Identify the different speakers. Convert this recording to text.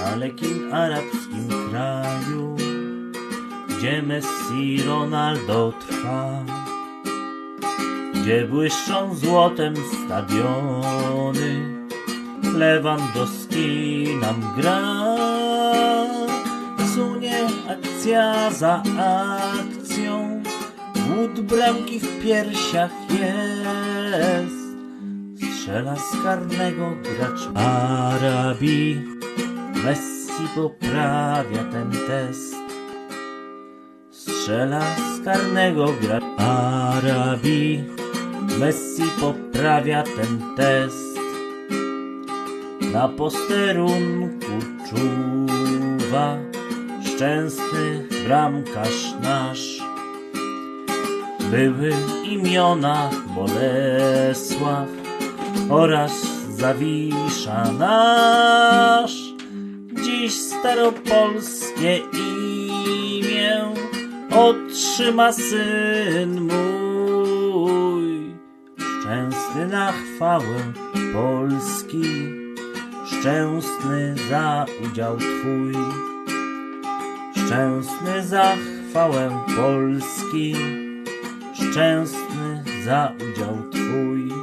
Speaker 1: dalekim arabskim kraju, gdzie Messi Ronaldo trwa, gdzie błyszczą złotem stadiony, Lewandowski nam gra, sunie akcja za akcją, łód bramki w piersiach jest. Strzela z karnego gracz Arabii. Messi poprawia ten test. Strzela z karnego gracz Arabii. Messi poprawia ten test. Na posterunku czuwa szczęsny bramkarz nasz. Były imiona Bolesław oraz Zawisza nasz. Staropolskie imię otrzyma syn mój. Szczęsny na chwałę Polski, szczęsny za udział Twój. Szczęsny za chwałę Polski, szczęsny za udział Twój.